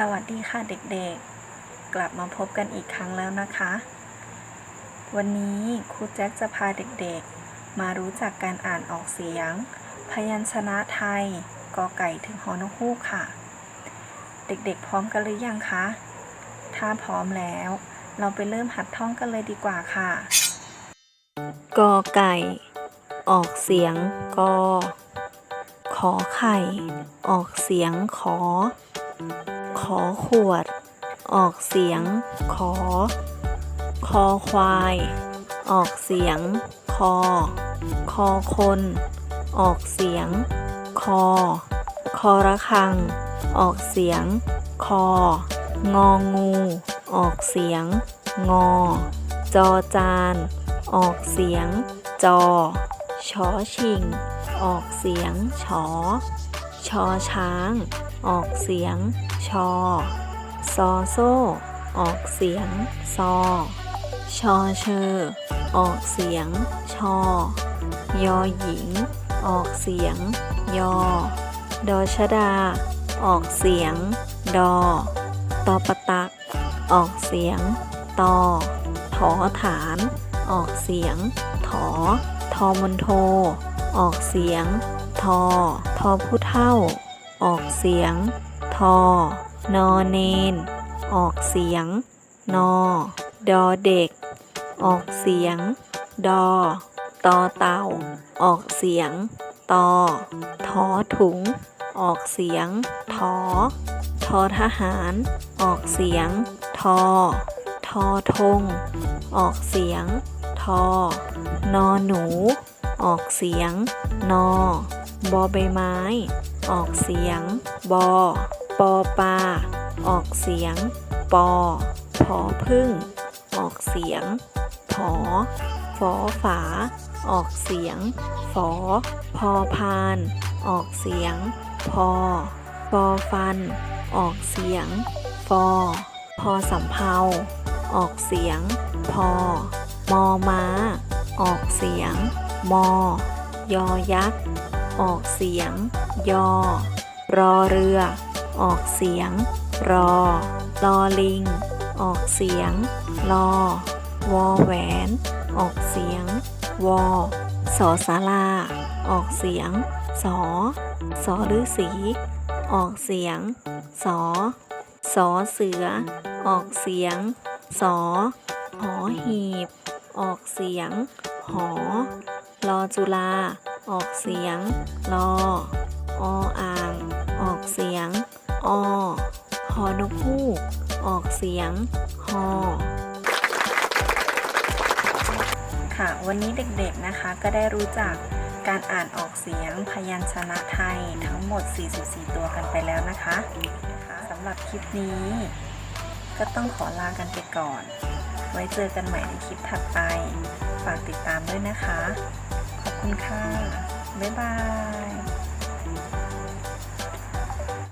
สวัสดีค่ะเด็กๆ กลับมาพบกันอีกครั้งแล้วนะคะ วันนี้ครูแจ็คจะพาเด็กๆ มารู้จักการอ่านออกเสียง พยัญชนะไทยกอไก่ถึงฮอนกฮูกค่ะ เด็กๆ พร้อมกันหรือยังคะ ถ้าพร้อมแล้ว เราไปเริ่มหัดท่องกันเลยดีกว่าค่ะกอไก่ ออกเสียงกอขอไข่ ออกเสียงขอ ขอขวด ออกเสียง ขอ คอควาย ออกเสียง คอ คอคน ออกเสียง คอ คอระฆัง ออกเสียง คอ งองู ออกเสียง งอ จอจาน ออกเสียง จอ ชอชิง ออกเสียง ชอ ชอช้างออกเสียง ชอ ซอโซ ออกเสียง ซอ ชอเชอ ออกเสียง ชอ ยอหญิง ออกเสียง ยอ ดอชดา ออกเสียง ดอ ตอปตัก ออกเสียง ตอ ถอฐาน ออกเสียง ถอ ทอมนโท ออกเสียง ทอ ทอผู้เท่า ออกเสียง ทอ นอเนน ออกเสียง นอ ดอเด็ก ออกเสียง ดอ ตอเต่า ออกเสียง ตอ ทอถุง ออกเสียง ทอ ทอทหาร ออกเสียง ทอ ทอทง ออกเสียง ทอ นอหนู ออกเสียง นอ บอใบไม้ ออกเสียง บอ ปอปลา ออกเสียง ปอพอพึ่ง ออกเสียง ผอฟอฝา ออกเสียง ฝอ พอพาน ออกเสียง พอ ฟอฟัน ออกเสียง ฟอ พอสำเพาออกเสียง พอ มอม้า ออกเสียง มอยอยักษ์ ออกเสียง ยอ รอเรือ ออกเสียง รอ ลอลิง ออกเสียง ลอ วอแหวน ออกเสียง วอ สอสารา ออกเสียง สอ สอฤาษีออกเสียง สอ สอเสือ ออกเสียง สอหอหีบ ออกเสียง หอ รอจุฬาออกเสียงรอออ่าง ออกเสียง อหอนกฮูก ออกเสียงฮอค่ะ วันนี้เด็กๆนะคะก็ได้รู้จักการอ่านออกเสียงพยัญชนะไทยทั้งหมด 44 ตัวกันไปแล้วนะคะค่ะสำหรับคลิปนี้ก็ต้องขอลากันไปก่อน ไว้เจอกันใหม่ในคลิปถัดไป ฝากติดตามด้วยนะคะ คุณค่ะ บ๊ายบาย